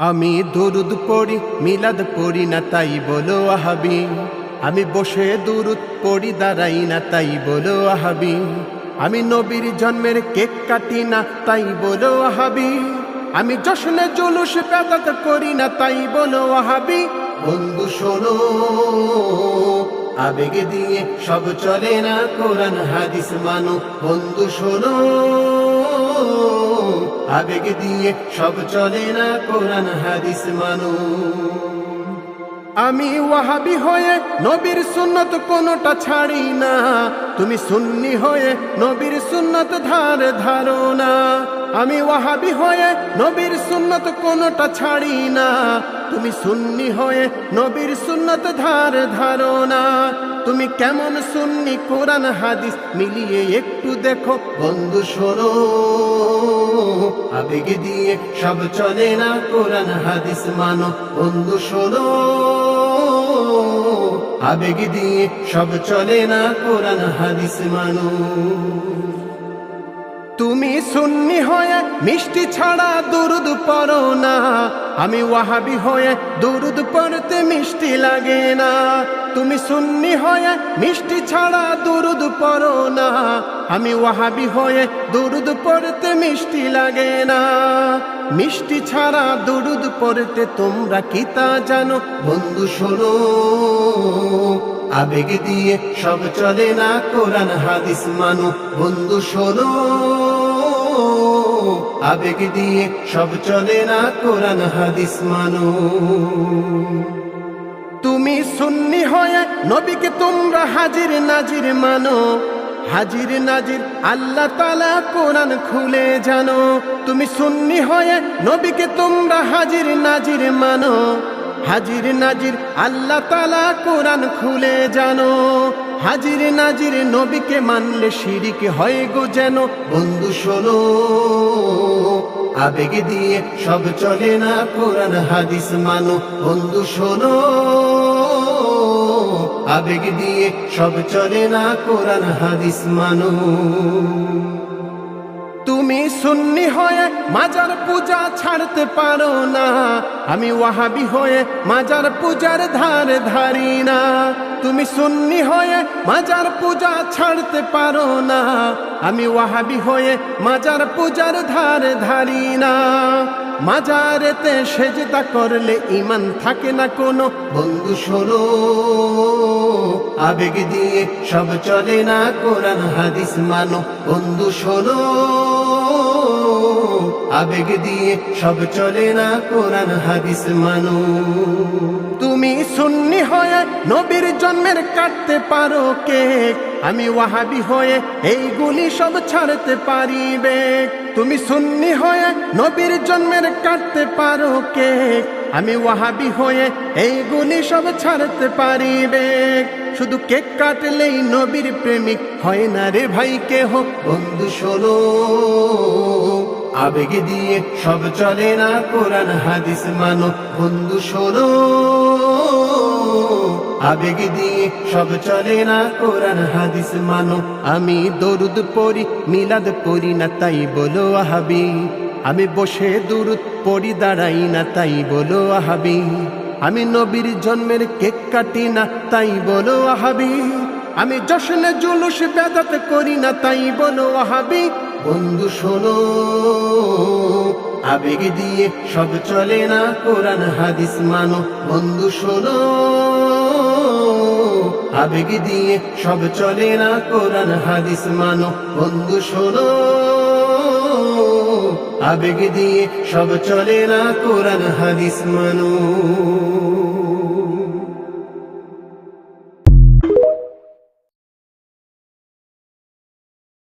আমি দুরুদ পড়ি, মিলাদ পড়ি না তাই বলো আহাবি। আমি বসে দুরুদ পড়ি, দাঁড়াই না তাই বলো আহাবি। আমি নবীর জন্মের কেক কাটি না তাই বলো আহাবি। আমি জশনে জুলুস বেদাত করি না তাই বলো আহাবি। বন্ধু, শোনো, আবেগে দিয়ে সব চলে না, কোরআন, হাদিস মানো। বন্ধু, শোনো আবেগ দিয়ে সব চলে না কোরআন, হাদিস মানো। আমি ওয়াহাবি হয়ে নবীর সুন্নত কোনটা ছাড়ি না। তুমি সুন্নি হয়ে নবীর সুন্নত ধার ধারো না। আমি ওয়াহাবি হয়ে নবীর সুন্নত কোনটা ছাড়ি না। তুমি সুন্নি হয়ে নবীর সুন্নত ধার ধারো না। তুমি কেমন সুন্নি? কোরআন, হাদিস মিলিয়ে একটু দেখো। বন্ধু, শোনো। আবেগে দিয়ে সব চলে না, কোরআন, হাদিস মানো। বন্ধু, শোনো। আবেগে দিয়ে সব চলে না, কোরআন, হাদিস মানো। তুমি সুন্নি হয়ে, মিষ্টি ছাড়া দুরুদ পড়ো না। আমি ওয়াহাবি হয়ে, দুরুদ পড়তে মিষ্টি লাগে না। তুমি সুন্নি হয়ে, মিষ্টি ছাড়া দুরুদ পড়ো না। আমি ওয়াহাবি হয়ে, দুরুদ পড়তে মিষ্টি লাগে না। মিষ্টি ছাড়া দুরুদ পড়তে তোমরা কি তা জানো? বন্ধু শোনো আবেগ দিয়ে সব চলে না, কোরআন, হাদিস মানো। বন্ধু, শোনো। আবেগ দিয়ে সব চলে না, কোরআন, হাদিস মানো। তুমি সুন্নি হয়ে নবীকে তোমরা হাজির নাজির মানো। হাজির নাজির আল্লাহ তালা কোরআন খুলে জানো। তুমি সুন্নি হয়ে নবীকে তোমরা হাজির নাজির মানো। হাজির নাজির, আল্লাহ তালা কোরআন খুলে জানো। হাজির নাজির নবীকে মানলে শিরিক হয় গো যেন। বন্ধু শোনো, আবেগ দিয়ে সব চলে না, কোরআন হাদিস মানো। বন্ধু শোনো, আবেগ দিয়ে সব চলে না, কোরআন হাদিস মানো। তুমি সুন্নি হয়ে মাজার পূজা ছাড়তে পারো না। আমি ওয়াহাবি হয়ে মাজার পূজার ধার ধারি না। তুমি সুন্নি হয়ে মাজার পূজা ছাড়তে পারো না। আমি ওয়াহাবি হয়ে মাজার পূজার ধার ধারি না। মাজারেতে সেজদা করলে ইমান থাকে না কোনো? বন্ধু শোনো আবেগ দিয়ে সব চলে না কোরআন হাদিস মানো। বন্ধু শোনো আবেগ দিয়ে সব চলে না কোরআন হাদিস মানো। তুমি সুন্নি হয়ে নবীর জন্মের কাটতে পারো কে আমি ওয়াহাবি হয়ে এইগুলি সব ছাড়তে পারিবে। তুমি সুন্নি হয়ে নবীর জন্মের কাটতে পারো কে? আমি ওয়াহাবি হয়ে এইগুলি সব ছাড়তে পারিবে। শুধু কেক কাটলেই নবীর প্রেমিক হয় না রে ভাই কেহ। বন্ধু শোনো, আবেগ দিয়ে সব চলে না, কোরআন হাদিস মানো। বন্ধু শোনো আবেগ দিয়ে সব চলে না, কোরআন হাদিস মানো। আমি দরুদ পড়ি, মিলাদ পড়ি না, তাই বলো আহাবি। আমি বসে দুরুদ পড়ি, দাঁড়াই না, তাই বলো আহাবি। আমি নবীর জন্মের কেক কাটি না, তাই বলো আহাবি। আমি জশনে জুলুস বেদাত করি না, তাই বলো আহাবি। বন্ধু শোনো আবেগ দিয়ে সব চলে না, কোরআন, হাদিস মানো। বন্ধু, শোনো। আবেগ দিয়ে সব চলে না, কোরআন, হাদিস মানো। বন্ধু, শোনো। আবেগ দিয়ে সব চলে না, কোরআন, হাদিস মানো।